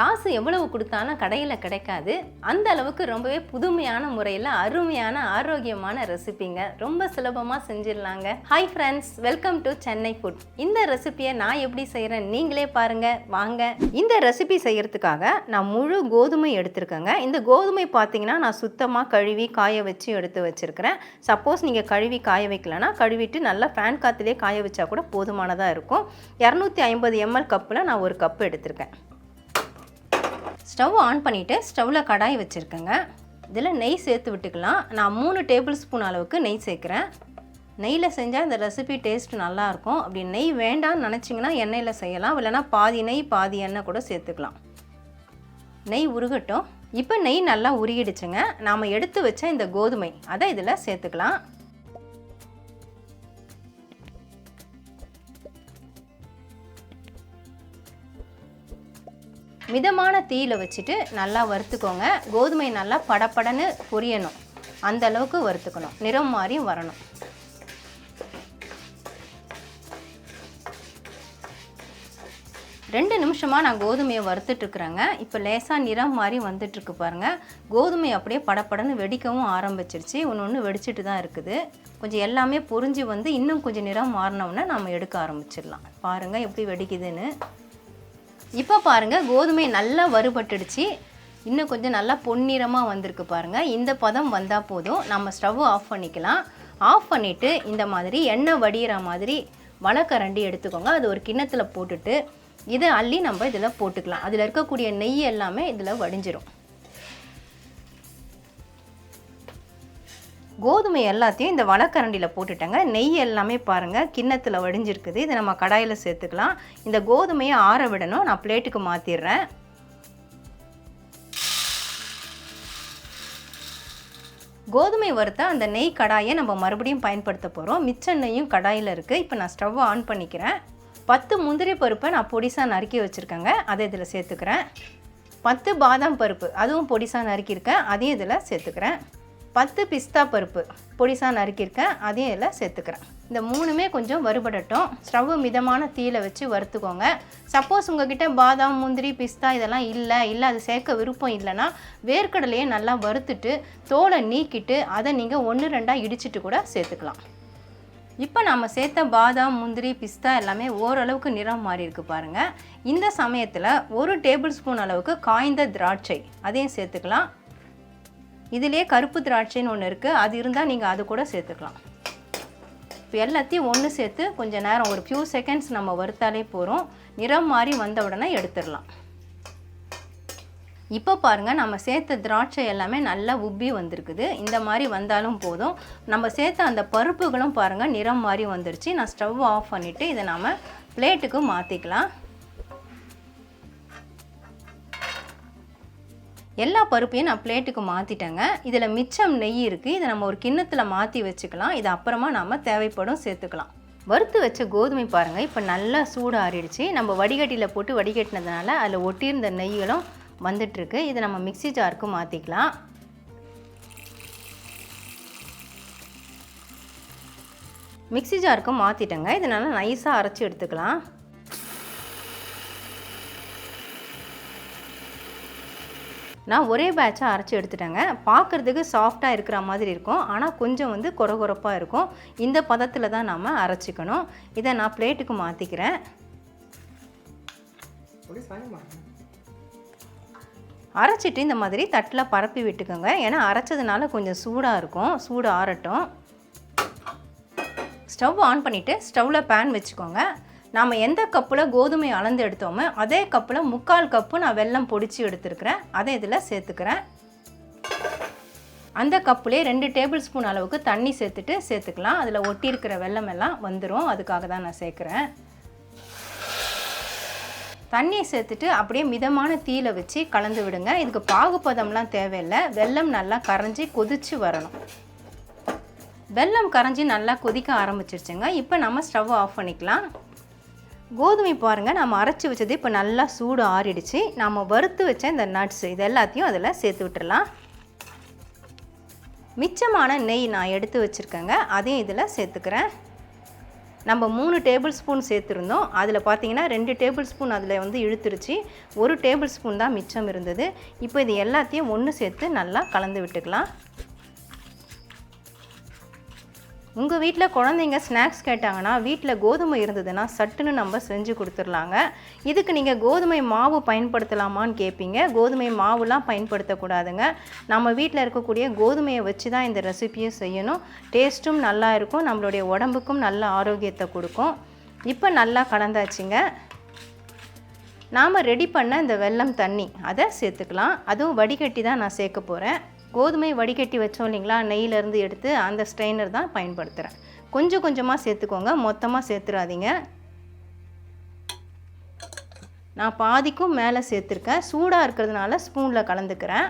காசு எவ்வளவு கொடுத்தாலும் கடையில் கிடைக்காது. அந்த அளவுக்கு ரொம்பவே புதுமையான முறையில் அருமையான ஆரோக்கியமான ரெசிபிங்க. ரொம்ப சுலபமாக செஞ்சிடலாங்க. Hi friends welcome to Chennai food இந்த ரெசிபியை நான் எப்படி செய்கிறேன் நீங்களே பாருங்கள் வாங்க. இந்த ரெசிபி செய்கிறதுக்காக நான் முழு கோதுமை எடுத்திருக்கேங்க. இந்த கோதுமை பார்த்தீங்கன்னா நான் சுத்தமாக கழுவி காய வச்சு எடுத்து வச்சுருக்கிறேன். சப்போஸ் நீங்கள் கழுவி காய வைக்கலன்னா கழுவிட்டு நல்லா ஃபேன் காற்றுலேயே காய வச்சா கூட போதுமானதாக இருக்கும். இரநூத்தி ஐம்பது எம்எல் கப்பில் நான் ஒரு கப் எடுத்திருக்கேன். ஸ்டவ் ஆன் பண்ணிவிட்டு ஸ்டவ்வில் கடாய் வச்சுருக்கேங்க. இதில் நெய் சேர்த்து விட்டுக்கலாம். நான் மூணு டேபிள் ஸ்பூன் அளவுக்கு நெய் சேர்க்குறேன். நெய்யில் செஞ்சால் இந்த ரெசிபி டேஸ்ட் நல்லாயிருக்கும் அப்படி நெய் வேண்டாம்னு நினச்சிங்கன்னா எண்ணெயில் செய்யலாம். இல்லைனா பாதி நெய் பாதி எண்ணெய் கூட சேர்த்துக்கலாம். நெய் உருகட்டும். இப்போ நெய் நல்லா உருகிடுச்சுங்க. நாம் எடுத்து வச்ச இந்த கோதுமை அதை இதில் சேர்த்துக்கலாம். மிதமான தீயில் வச்சுட்டு நல்லா வறுத்துக்கோங்க. கோதுமை நல்லா படபடன்னு பொரியணும். அந்த அளவுக்கு வறுத்துக்கணும். நிறம் மாதிரியும் வரணும். ரெண்டு நிமிஷமாக நான் கோதுமையை வறுத்துட்ருக்குறேங்க இப்போ லேசாக நிறம் மாதிரி வந்துட்டுருக்கு பாருங்கள் கோதுமை அப்படியே படப்படன்னு வெடிக்கவும் ஆரம்பிச்சிருச்சு. ஒன்று ஒன்று வெடிச்சிட்டு தான் இருக்குது. கொஞ்சம் எல்லாமே பொறிஞ்சு வந்து இன்னும் கொஞ்சம் நிறம் மாறினோன்னே நம்ம எடுக்க ஆரம்பிச்சிடலாம். பாருங்கள் எப்படி வெடிக்குதுன்னு. இப்போ பாருங்கள் கோதுமை நல்லா வறுபட்டுடுச்சு. இன்னும் கொஞ்சம் நல்லா பொன்னிறமாக வந்திருக்கு பாருங்கள் இந்த பதம் வந்தால் போதும். நம்ம ஸ்டவ் ஆஃப் பண்ணிக்கலாம். ஆஃப் பண்ணிவிட்டு இந்த மாதிரி எண்ணெய் வடிகிற மாதிரி வளக்கரண்டி எடுத்துக்கோங்க. அது ஒரு கிண்ணத்தில் போட்டுட்டு இதை அள்ளி நம்ம இதில் போட்டுக்கலாம். அதில் இருக்கக்கூடிய நெய் எல்லாமே இதில் வடிஞ்சிரும். கோதுமை எல்லாத்தையும் இந்த வளக்கரண்டியில் போட்டுட்டேங்க. நெய் எல்லாமே பாருங்கள் கிண்ணத்தில் வடிஞ்சிருக்குது. இதை நம்ம கடாயில் சேர்த்துக்கலாம். இந்த கோதுமையை ஆற விடணும். நான் பிளேட்டுக்கு மாற்றிடுறேன் கோதுமை வறுத்த அந்த நெய் கடாயை நம்ம மறுபடியும் பயன்படுத்த போகிறோம் மிச்ச நெய்யும் கடாயில் இருக்குது இப்போ நான் ஸ்டவ் ஆன் பண்ணிக்கிறேன். பத்து முந்திரி பருப்பை நான் பொடிசாக நறுக்கி வச்சுருக்கேங்க. அதை இதில் சேர்த்துக்கிறேன். பத்து பாதாம் பருப்பு அதுவும் பொடிசாக நறுக்கியிருக்கேன். அதையும் இதில் சேர்த்துக்கிறேன். பத்து பிஸ்தா பருப்பு பொடிசாக நறுக்கியிருக்கேன் அதையும் இதில் சேர்த்துக்கிறேன். இந்த மூணுமே கொஞ்சம் வறுபடட்டும். ஸ்டவ் மிதமான தீயில வச்சு வறுத்துக்கோங்க. சப்போஸ் உங்ககிட்ட பாதாம் முந்திரி பிஸ்தா இதெல்லாம் இல்லை இல்லை அது சேர்க்க விருப்பம் இல்லைன்னா வேர்க்கடலையே நல்லா வறுத்துட்டு தோலை நீக்கிட்டு அதை நீங்கள் ஒன்று ரெண்டாக இடிச்சிட்டு கூட சேர்த்துக்கலாம். இப்போ நம்ம சேர்த்த பாதாம் முந்திரி பிஸ்தா எல்லாமே ஓரளவுக்கு நிறம் மாறி இருக்கு பாருங்கள் இந்த சமயத்தில் ஒரு டேபிள் ஸ்பூன் அளவுக்கு காய்ந்த திராட்சை அதையும் சேர்த்துக்கலாம். இதிலே கருப்பு திராட்சைன்னு ஒன்று இருக்குது அது இருந்தால் நீங்கள் அது கூட சேர்த்துக்கலாம். இப்போ எல்லாத்தையும் ஒன்று சேர்த்து கொஞ்சம் நேரம் ஒரு ஃபியூ செகண்ட்ஸ் நம்ம வறுத்தாலே போகிறோம் நிறம் மாறி வந்த உடனே எடுத்துடலாம். இப்போ பாருங்கள் நம்ம சேர்த்த திராட்சை எல்லாமே நல்லா உப்பி வந்திருக்குது. இந்த மாதிரி வந்தாலும் போதும். நம்ம சேர்த்த அந்த பருப்புகளும் பாருங்கள் நிறம் மாதிரி வந்துருச்சு. நான் ஸ்டவ் ஆஃப் பண்ணிவிட்டு இதை நாம் பிளேட்டுக்கு மாற்றிக்கலாம் எல்லா பருப்பையும் நான் பிளேட்டுக்கு மாற்றிட்டேங்க இதில் மிச்சம் நெய் இருக்குது இதை நம்ம ஒரு கிண்ணத்தில் மாற்றி வச்சுக்கலாம். இது அப்புறமா நாம் தேவைப்படும் சேர்த்துக்கலாம். வறுத்து வச்ச கோதுமை பாருங்கள் இப்போ நல்லா சூடு ஆறிடுச்சு நம்ம வடிகட்டியில் போட்டு வடிகட்டினதுனால அதில் ஒட்டியிருந்த நெய்களும் வந்துட்டுருக்கு. இதை நம்ம மிக்சி ஜாருக்கு மாற்றிக்கலாம் மிக்சி ஜாருக்கு மாற்றிட்டேங்க இதனால் நைஸாக அரைச்சி எடுத்துக்கலாம். நான் ஒரே பேட்சாக அரைச்சி எடுத்துட்டேங்க. பார்க்குறதுக்கு சாஃப்டாக இருக்கிற மாதிரி இருக்கும். ஆனால் கொஞ்சம் வந்து கொரகொரப்பாக இருக்கும். இந்த பதத்தில் தான் நாம் அரைச்சிக்கணும். இதை நான் பிளேட்டுக்கு மாற்றிக்கிறேன் அரைச்சிட்டு இந்த மாதிரி தட்டில் பரப்பி விட்டுக்கோங்க. ஏன்னா அரைச்சதுனால கொஞ்சம் சூடாக இருக்கும். சூடு ஆறட்டும். ஸ்டவ் ஆன் பண்ணிவிட்டு ஸ்டவ்வில் பேன் வச்சுக்கோங்க. நாம் எந்த கப்பில் கோதுமை அளந்து எடுத்தோமோ அதே கப்பில் முக்கால் கப்பு நான் வெல்லம் பொடிச்சு எடுத்துருக்கிறேன். அதை இதில் சேர்த்துக்கிறேன். அந்த கப்புலேயே ரெண்டு டேபிள் ஸ்பூன் அளவுக்கு தண்ணி சேர்த்துட்டு சேர்த்துக்கலாம். அதில் ஒட்டியிருக்கிற வெல்லம் எல்லாம் வந்துடும் அதுக்காக தான் நான் சேர்க்குறேன். தண்ணியை சேர்த்துட்டு அப்படியே மிதமான தீயில வச்சு கலந்து விடுங்க. இதுக்கு பாகுபதம்லாம் தேவையில்லை. வெல்லம் நல்லா கரைஞ்சி கொதிச்சு வரணும். வெல்லம் கரைஞ்சி நல்லா கொதிக்க ஆரம்பிச்சிருச்சுங்க. இப்போ நம்ம ஸ்டவ் ஆஃப் பண்ணிக்கலாம். கோதுமை பாருங்கள் நம்ம அரைச்சி வச்சது இப்போ நல்லா சூடு ஆறிடுச்சு. நம்ம வறுத்து வச்ச இந்த நட்ஸ் இது எல்லாத்தையும் அதில் சேர்த்து விட்டுடலாம் மிச்சமான நெய் நான் எடுத்து வச்சுருக்கேங்க அதையும் இதில் சேர்த்துக்கிறேன். நம்ம மூணு டேபிள் ஸ்பூன் சேர்த்துருந்தோம். அதில் பார்த்தீங்கன்னா ரெண்டு டேபிள் ஸ்பூன் அதில் வந்து இழுத்துருச்சு. ஒரு டேபிள் ஸ்பூன் தான் மிச்சம் இருந்தது. இப்போ இது எல்லாத்தையும் ஒன்று சேர்த்து நல்லா கலந்து விட்டுக்கலாம். உங்கள் வீட்டில் குழந்தைங்க ஸ்நாக்ஸ் கேட்டாங்கன்னா வீட்டில் கோதுமை இருந்ததுன்னா சட்டுன்னு நம்ம செஞ்சு கொடுத்துர்லாங்க. இதுக்கு நீங்கள் கோதுமை மாவு பயன்படுத்தலாமான்னு கேட்பீங்க கோதுமை மாவுலாம் பயன்படுத்தக்கூடாதுங்க. நம்ம வீட்டில் இருக்கக்கூடிய கோதுமையை வச்சு தான் இந்த ரெசிபியை செய்யணும். டேஸ்ட்டும் நல்லா இருக்கும். நம்மளுடைய உடம்புக்கும் நல்ல ஆரோக்கியத்தை கொடுக்கும். இப்போ நல்லா கலந்தாச்சுங்க. நாம் ரெடி பண்ண இந்த வெல்லம் தண்ணி அதை சேர்த்துக்கலாம். அதுவும் வடிகட்டி தான் நான் சேர்க்க போகிறேன் கோதுமை வடிகட்டி வச்சோம் இல்லைங்களா? நெய்யிலேருந்து எடுத்து அந்த ஸ்ட்ரெயினர் தான் பயன்படுத்துகிறேன் கொஞ்சம் கொஞ்சமாக சேர்த்துக்கோங்க. மொத்தமாக சேர்த்துடாதீங்க நான் பாதிக்கும் மேலே சேர்த்துருக்கேன். சூடாக இருக்கிறதுனால ஸ்பூனில் கலந்துக்கிறேன்.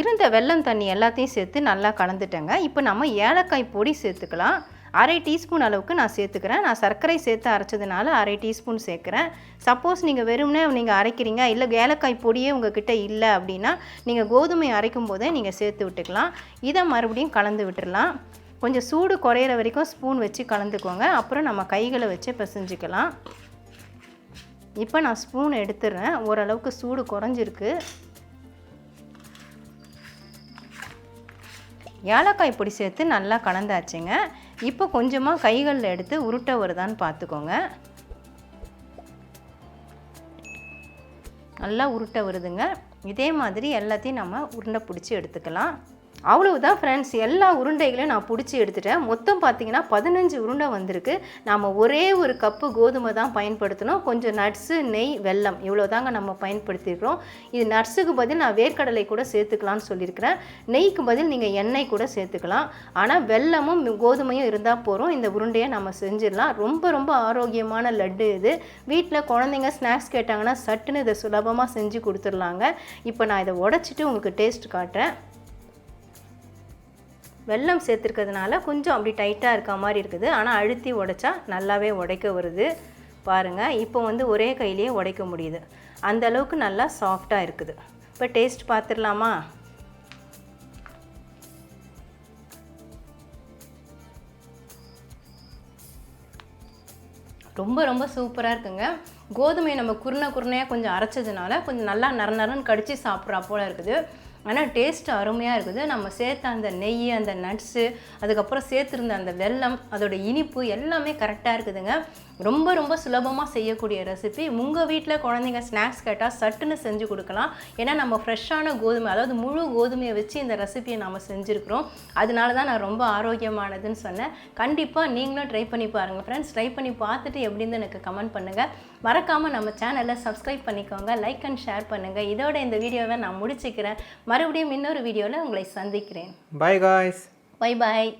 இருந்த வெல்லம் தண்ணி எல்லாத்தையும் சேர்த்து நல்லா கலந்துட்டேங்க. இப்போ நம்ம ஏலக்காய் பொடி சேர்த்துக்கலாம். அரை டீஸ்பூன் அளவுக்கு நான் சேர்த்துக்கிறேன். நான் சர்க்கரை சேர்த்து அரைச்சதுனால அரை டீஸ்பூன் சேர்க்குறேன். சப்போஸ் நீங்கள் வெறும்னே நீங்கள் அரைக்கிறீங்க இல்லை ஏலக்காய் பொடியே உங்ககிட்ட இல்லை அப்படின்னா நீங்கள் கோதுமை அரைக்கும் போதே நீங்கள் சேர்த்து விட்டுக்கலாம். இதை மறுபடியும் கலந்து விட்டுடலாம் கொஞ்சம் சூடு குறையிற வரைக்கும் ஸ்பூன் வச்சு கலந்துக்கோங்க. அப்புறம் நம்ம கைகளை வச்சு பிசைஞ்சிக்கலாம். இப்போ நான் ஸ்பூன் எடுத்துடுறேன் ஓரளவுக்கு சூடு குறைஞ்சிருக்கு. ஏலக்காய் பொடி சேர்த்து நல்லா கலந்தாச்சுங்க. இப்போ கொஞ்சமாக கைகளில் எடுத்து உருட்டை வருதான்னு பார்த்துக்கோங்க. நல்லா உருட்டை வருதுங்க. இதே மாதிரி எல்லாத்தையும் நம்ம உருண்டை பிடிச்சி எடுத்துக்கலாம். அவ்வளவுதான் ஃப்ரெண்ட்ஸ் எல்லா உருண்டைகளையும் நான் பிடிச்சி எடுத்துட்டேன். மொத்தம் பார்த்தீங்கன்னா பதினஞ்சு உருண்டை வந்திருக்கு. நாம் ஒரே ஒரு கப்பு கோதுமை தான் பயன்படுத்தணும். கொஞ்சம் நட்ஸு நெய் வெல்லம் இவ்வளோ தாங்க நம்ம பயன்படுத்தியிருக்கிறோம் இது நட்ஸுக்கு பதில் நான் வேர்க்கடலை கூட சேர்த்துக்கலாம்னு சொல்லியிருக்கிறேன். நெய்க்கு பதில் நீங்கள் எண்ணெய் கூட சேர்த்துக்கலாம். ஆனால் வெல்லமும் கோதுமையும் இருந்தால் போகிறோம் இந்த உருண்டையை நம்ம செஞ்சிடலாம். ரொம்ப ரொம்ப ஆரோக்கியமான லட்டு இது. வீட்டில் குழந்தைங்க ஸ்நாக்ஸ் கேட்டாங்கன்னா சட்டுன்னு இதை சுலபமாக செஞ்சு கொடுத்துர்லாங்க இப்போ நான் இதை உடச்சிட்டு உங்களுக்கு டேஸ்ட் காட்டுறேன். வெல்லம் சேர்த்துருக்கிறதுனால கொஞ்சம் அப்படி டைட்டாக இருக்க மாதிரி இருக்குது. ஆனால் அழுத்தி உடைச்சா நல்லாவே உடைக்க வருது. பாருங்கள் இப்போ வந்து ஒரே கையிலேயே உடைக்க முடியுது. அந்த அளவுக்கு நல்லா சாஃப்டாக இருக்குது. இப்போ டேஸ்ட் பார்த்துடலாமா ரொம்ப ரொம்ப சூப்பராக இருக்குங்க. கோதுமையை நம்ம குருணை குருணையாக கொஞ்சம் அரைச்சதுனால கொஞ்சம் நல்லா நர நரன்னு கடித்து சாப்பிட்றா போல் இருக்குது. ஆனால் டேஸ்ட் அருமையாக இருக்குது. நம்ம சேர்த்த அந்த நெய் அந்த நட்ஸு அதுக்கப்புறம் சேர்த்துருந்த அந்த வெல்லம் அதோட இனிப்பு எல்லாமே கரெக்டாக இருக்குதுங்க. ரொம்ப ரொம்ப சுலபமாக செய்யக்கூடிய ரெசிபி உங்கள் வீட்டில் குழந்தைங்க ஸ்நாக்ஸ் கேட்டால் சட்டுன்னு செஞ்சு கொடுக்கலாம். ஏன்னா நம்ம ஃப்ரெஷ்ஷான கோதுமை அதாவது முழு கோதுமையை வச்சு இந்த ரெசிபியை நம்ம செஞ்சுருக்கிறோம். அதனால தான் நான் ரொம்ப ஆரோக்கியமானதுன்னு சொன்னேன். கண்டிப்பாக நீங்களும் ட்ரை பண்ணி பாருங்கள் ஃப்ரெண்ட்ஸ் ட்ரை பண்ணி பார்த்துட்டு எப்படின்னு எனக்கு கமெண்ட் பண்ணுங்கள் மறக்காமல் நம்ம சேனலை சப்ஸ்கிரைப் பண்ணிக்கோங்க. லைக் அண்ட் ஷேர் பண்ணுங்கள் இதோட இந்த வீடியோவை நான் முடிச்சுக்கிறேன். மறுபடியும் இன்னொரு வீடியோவில் உங்களை சந்திக்கிறேன் Bye guys. Bye bye